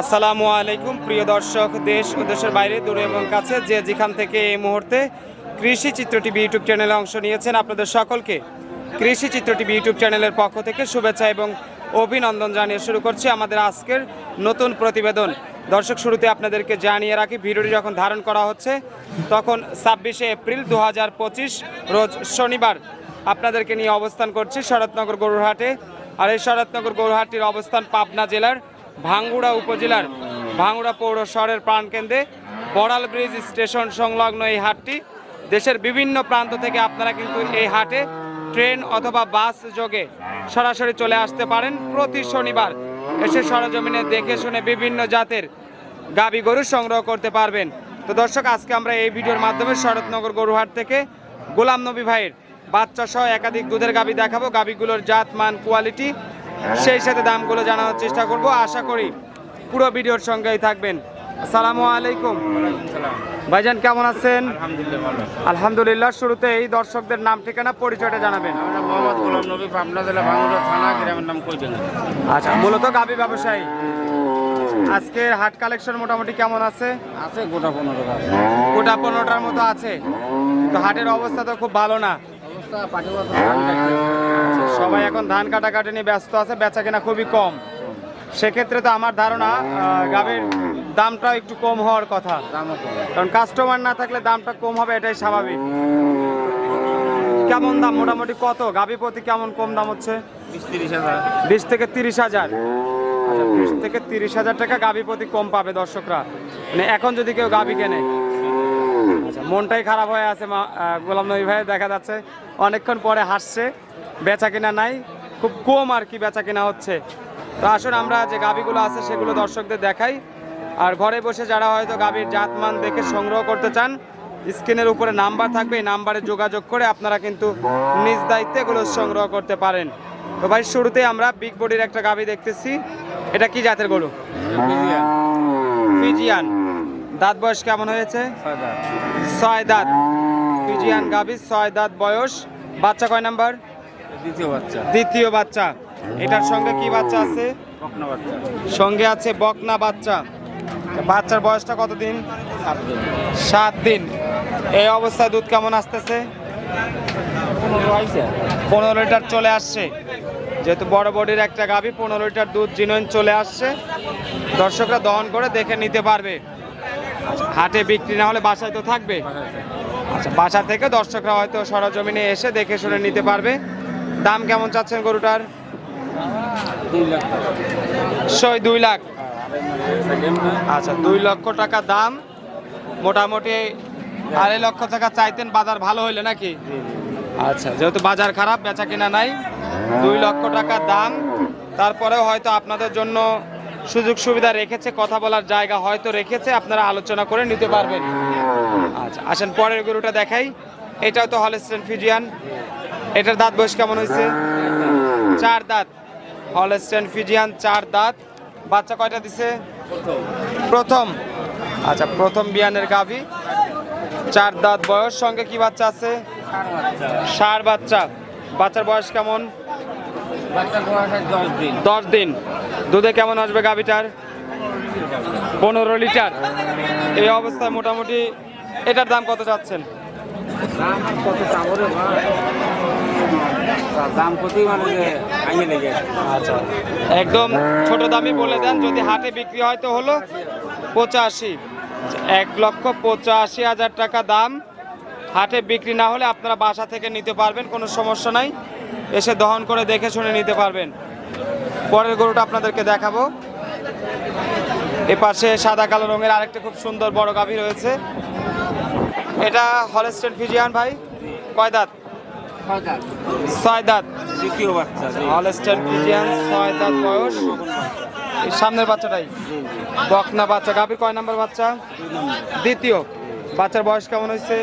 আসসালামু আলাইকুম, প্রিয় দর্শক, দেশ ও দেশের বাইরে, দূরে এবং কাছে যে যেখান থেকে এই মুহূর্তে কৃষি চিত্র টিভি ইউটিউব চ্যানেলে অংশ নিয়েছেন আপনাদের সকলকে কৃষি চিত্র টিভি ইউটিউব চ্যানেলের পক্ষ থেকে শুভেচ্ছা এবং অভিনন্দন জানিয়ে শুরু করছি আমাদের আজকের নতুন প্রতিবেদন। দর্শক, শুরুতে আপনাদেরকে জানিয়ে রাখি, ভিডিওটি যখন ধারণ করা হচ্ছে, তখন ছাব্বিশে এপ্রিল দু হাজার পঁচিশ, রোজ শনিবার আপনাদেরকে নিয়ে অবস্থান করছি শরৎনগর গরুরহাটে। আর এই শরৎনগর গরুহাটির অবস্থান পাবনা জেলার ভাঙ্গুড়া উপজেলার ভাঙ্গুড়া পৌর শহরের প্রাণকেন্দ্রে বড়াল ব্রিজ স্টেশন সংলগ্ন এই হাটটি দেশের বিভিন্ন প্রান্ত থেকে আপনারা কিন্তু এই হাটে ট্রেন অথবা বাস যোগে সরাসরি চলে আসতে পারেন। প্রতি শনিবার এসে সরজমিনে দেখে শুনে বিভিন্ন জাতের গাবি গরু সংগ্রহ করতে পারবেন। তো দর্শক, আজকে আমরা এই ভিডিওর মাধ্যমে শরৎনগর গরুহাট থেকে গোলাম নবী ভাইয়ের বাচ্চা সহ একাধিক দুধের গাবি দেখাবো। গাবিগুলোর জাত, মান কোয়ালিটি সেই সাথে দামগুলো জানানোর চেষ্টা করব। আশা করি পুরো ভিডিওর সঙ্গেই থাকবেন। আসসালামু আলাইকুম। ভাইজান কেমন আছেন? আলহামদুলিল্লাহ শুরুতে এই দর্শকদের নাম ঠিকানা পরিচয়টা জানাবেন। আচ্ছা মূলত গাবি ব্যবসায়ী। আজকের হাট কালেকশন মোটামুটি কেমন আছে? আছে গোটা পনেরো গোটা পনেরোটার মতো আছে। তো হাটের অবস্থা তো খুব ভালো না। অবস্থা সবাই এখন ধান কাটাকাটি নিয়ে ব্যস্ত আছে, বেচা কেনা খুবই কম। সেক্ষেত্রে তো আমার ধারণা গাভীর দামটা একটু কম হওয়ার কথা। কারণ কাস্টমার না থাকলে দামটা কম হবে, এটাই স্বাভাবিক। কেমন দাম? মোটামুটি কত? গাভী প্রতি কেমন কম দাম হচ্ছে? বিশ থেকে তিরিশ হাজার। আচ্ছা বিশ থেকে তিরিশ হাজার টাকা গাভী প্রতি কম পাবে দর্শকরা। মানে এখন যদি কেউ গাভী কেনে আচ্ছা মনটাই খারাপ হয়ে আছে গোলাম নবী ভাই দেখা যাচ্ছে অনেকক্ষণ পরে হাসছে বেচা কেনা নাই খুব কম আর কি বেচা কেনা হচ্ছে। তো আসুন আমরা যে গাভীগুলো আছে সেগুলো দর্শকদের দেখাই। আর ঘরে বসে যারা হয়তো গাভীর জাতমান দেখে সংগ্রহ করতে চান স্ক্রিনের উপরে নাম্বার থাকবে এই নাম্বারে যোগাযোগ করে আপনারা কিন্তু নিজ দায়িত্বে এগুলো সংগ্রহ করতে পারেন। তো ভাই শুরুতে আমরা বিগ বডির একটা গাভী দেখতেছি। এটা কি জাতের গরু? ফিজিয়ান। দাঁত বয়স কেমন হয়েছে? ছয় দাঁত। ফিজিয়ান গাভী ছয় দাঁত বয়স। বাচ্চা কয় নাম্বার? দ্বিতীয় বাচ্চা। দ্বিতীয় বাচ্চা। এটার সঙ্গে কি বাচ্চা আছে? বকনা বাচ্চা। সঙ্গে আছে বকনা বাচ্চা। বাচ্চার বয়সটা কতদিন? সাত দিন। সাত দিন। এই অবস্থায় দুধ কেমন আসতেছে? পনেরো লিটার চলে আসছে। যেহেতু বড় বডির একটা গাভী পনেরো লিটার দুধ জিনইন চলে আসছে। দর্শকরা দহন করে দেখে নিতে পারবে। হাটে বিক্রি না হলে বাসায় তো থাকবে। আচ্ছা বাসা থেকে দর্শকরা হয়তো সরজমিনে এসে দেখে শুনে নিতে পারবে। দাম কেমন চাচ্ছেন গরুটার? ছয় দুই লাখ। আচ্ছা দুই লক্ষ টাকা দাম। মোটামুটি আড়াই লক্ষ টাকা চাইতেন, বাজার ভালো হইলে নাকি? আচ্ছা যেহেতু বাজার খারাপ, বেচা কিনা নাই। দুই লক্ষ টাকা দাম। তারপরেও হয়তো আপনাদের জন্য সুযোগ সুবিধা রেখেছে কথা বলার জায়গা হয়তো রেখেছে আপনারা আলোচনা করে নিতে পারবেন। আচ্ছা আসেন পরের গরুটা দেখাই। এটাও তো হলস্টেন ফিজিয়ান এটার দাঁত বয়স কেমন হয়েছে? চার দাঁত। হলস্টেন ফিজিয়ান চার দাঁত। বাচ্চা কয়টা দিছে? প্রথম। আচ্ছা প্রথম বিয়ানের গাভী। চার দাঁত বয়স। সঙ্গে কি বাচ্চা আছে? ষাট বাচ্চা। বাচ্চার বয়স কেমন? দশ দিন। দুধে কেমন আসবে গাভীটার? পনেরো লিটার। এই অবস্থায় মোটামুটি এটার দাম কত চাচ্ছেন? দাম কত প্রতি মানে লেগে আচ্ছা। একদম ছোট দামই বলে দেন যদি হাটে বিক্রি হয় তো হলো পঁচাশি। এক লক্ষ পঁচাশি হাজার টাকা দাম। হাটে বিক্রি না হলে আপনারা বাসা থেকে নিতে পারবেন কোনো সমস্যা নাই। এসে দহন করে দেখে শুনে নিতে পারবেন। পরের গরুটা আপনাদেরকে দেখাবো। এ পাশে সাদা কালো রঙের আরেকটা খুব সুন্দর বড় গাভী রয়েছে। এটা হলস্টেন ফিজিয়ান ভাই। কয় দাঁত? ছয় দাঁত। দ্বিতীয় বাচ্চা জি। হলস্টেন ফিজিয়ান ছয় দাঁত বয়স। সামনের বাচ্চাটাই? বকনা বাচ্চা। গাভীর কয় নাম্বার বাচ্চা? দ্বিতীয়। বাচ্চার বয়স কেমন হয়েছে?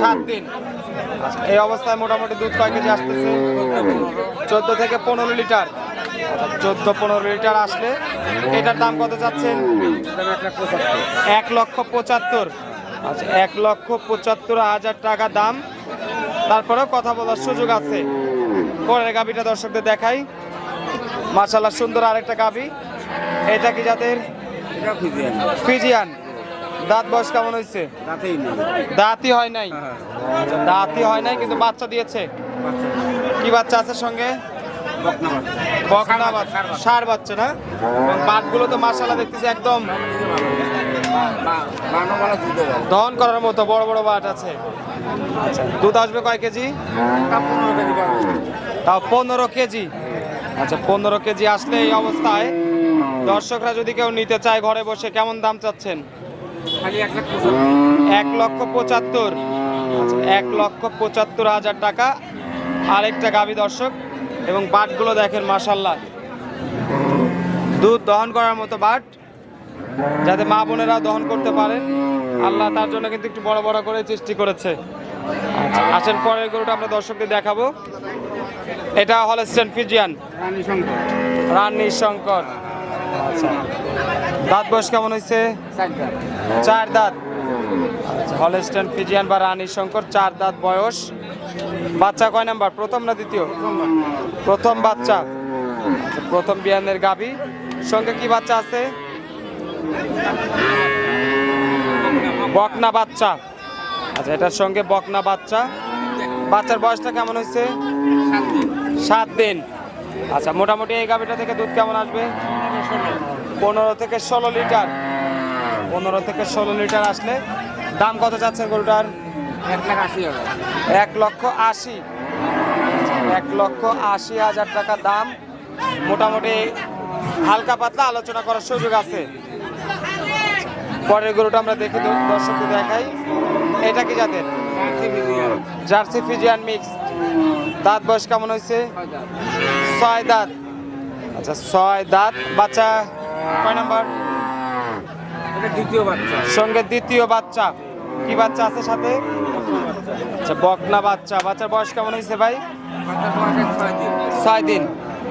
সাত দিন। এই অবস্থায় মোটামুটি দুধ কয় কেজি আসতেছে? চোদ্দ থেকে পনেরো লিটার। চোদ্দ পনেরো লিটার আসলে। এটার দাম কত চাচ্ছেন? এক লক্ষ পঁচাত্তর। আচ্ছা এক লক্ষ পঁচাত্তর হাজার টাকা দাম। তারপরেও কথা বলার সুযোগ আছে। পরের গাবিটা দর্শকদের দেখাই। মার্শাল্লাহ সুন্দর আরেকটা গাবি এটা কি জাতের? আনি ফিজিয়ান। দাঁত বয়স কেমন হয়েছে? দাঁতই হয় নাই। হ্যাঁ। দাঁতই হয় নাই কিন্তু বাচ্চা দিয়েছে। কি বাচ্চা আছে সঙ্গে? সার বাচ্চা না? এবং বাটগুলো তো মাসালা দেখতেছি একদম দহন করার মতো বড় বড় বাট আছে। দুধ আসবে কয় কেজি? তাও পনেরো কেজি। আচ্ছা পনেরো কেজি আসলে এই অবস্থায়। দর্শকরা যদি কেউ নিতে চায় ঘরে বসে, কেমন দাম চাচ্ছেন? এক লক্ষ পঁচাত্তর। আচ্ছা এক লক্ষ পঁচাত্তর হাজার টাকা। আরেকটা গাভী দর্শক এবং বাটগুলো দেখেন মাসাল্লাহ দুধ দহন করার মতো বাট যাতে মা বোনেরা দহন করতে পারেন। আল্লাহ তার জন্য কিন্তু একটু বড় বড় করে সৃষ্টি করেছে। আচ্ছা, আসেন পরের গরুটা আমরা দর্শকদের দেখাবো। এটা হল হলস্টেন ফিজিয়ান। রানী শঙ্কর। রানী শঙ্কর। আচ্ছা দাঁত বয়স কেমন হয়েছে? চার দাঁত। হলস্টেন ফিজিয়ান বা রানী শঙ্কর চার দাঁত বয়স। বাচ্চা কয় নাম্বার? প্রথম না দ্বিতীয়? প্রথম বাচ্চা। আচ্ছা, প্রথম বিয়ানের গাভী সঙ্গে কি বাচ্চা আছে? বকনা বাচ্চা। আচ্ছা এটার সঙ্গে বকনা বাচ্চা। বাচ্চার বয়সটা কেমন হয়েছে? সাত দিন। আচ্ছা মোটামুটি এই গাভীটা থেকে দুধ কেমন আসবে? পনেরো থেকে ষোলো লিটার। পনেরো থেকে ষোলো লিটার আসলে। দাম কত চাচ্ছেন গরুটার? এক লক্ষ আশি। এক লক্ষ আশি হাজার টাকা দাম। মোটামুটি হালকা পাতলা আলোচনা করার সুযোগ আছে। পরের গরুটা আমরা দেখি দর্শককে দেখাই। এটা কি জাতের? বিরিয়ানি জার্সি ফিজিয়ান মিক্স। দাঁত বয়স কেমন হয়েছে? ছয় দাঁত। আচ্ছা ছয় দাঁত। বাচ্চা কয় নাম্বার? দ্বিতীয় বাচ্চা। সঙ্গে দ্বিতীয় বাচ্চা। কি বাচ্চা আছে সাথে? আচ্ছা বকনা বাচ্চা? বাচ্চার বয়স কেমন হয়েছে ভাই? ছয় দিন।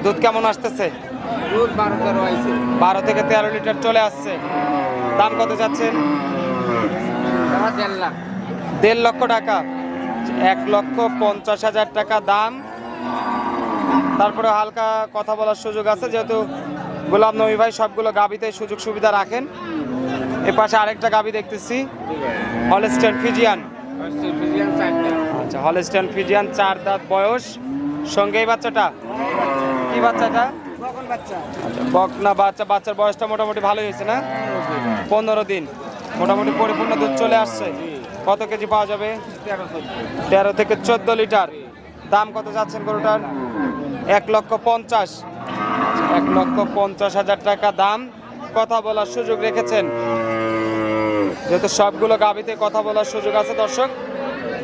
দুধ কেমন আসতেছে? বারো থেকে তেরো লিটার চলে আসছে। দাম কত যাচ্ছেন? দেড় লক্ষ টাকা। এক লক্ষ পঞ্চাশ হাজার টাকা দাম। তারপরে হালকা কথা বলার সুযোগ আছে, যেহেতু গোলাম নবী ভাই সবগুলো গাবিতে সুযোগ সুবিধা রাখেন। এ পাশে আরেকটা গাবি দেখতেছি, হলস্টেন ফিজিয়ান। আচ্ছা হলস্টেন ফিজিয়ান চার দাঁত বয়স। সঙ্গে এই বাচ্চাটা? কি বাচ্চাটা? বাচ্চা আচ্ছা বকনা বাচ্চা, বাচ্চার বয়সটা মোটামুটি ভালোই হয়েছে না? পনেরো দিন। মোটামুটি পরিপূর্ণ দুধ চলে আসছে। কত কেজি পাওয়া যাবে? তেরো থেকে চোদ্দ লিটার। দাম কত যাচ্ছেন গরুটার? এক লক্ষ পঞ্চাশ। এক লক্ষ পঞ্চাশ হাজার টাকা দাম। কথা বলার সুযোগ রেখেছেন যেহেতু সবগুলো গাবিতে কথা বলার সুযোগ আছে, দর্শক,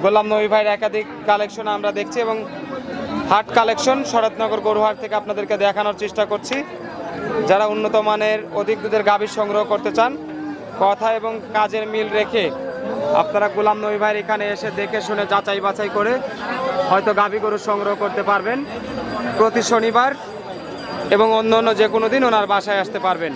গোলাম নবী ভাইয়ের একাধিক কালেকশন আমরা দেখছি এবং হাট কালেকশন শরৎনগর গরুহাট থেকে আপনাদেরকে দেখানোর চেষ্টা করছি। যারা উন্নত মানের অধিক দুধের গাভী সংগ্রহ করতে চান, কথা এবং কাজের মিল রেখে আপনারা গোলাম নবী ভাইয়ের এখানে এসে দেখে শুনে যাচাই বাছাই করে হয়তো গাভী গরু সংগ্রহ করতে পারবেন প্রতি শনিবার এবং অন্য অন্য যে কোনো দিন ওনার বাসায় আসতে পারবেন।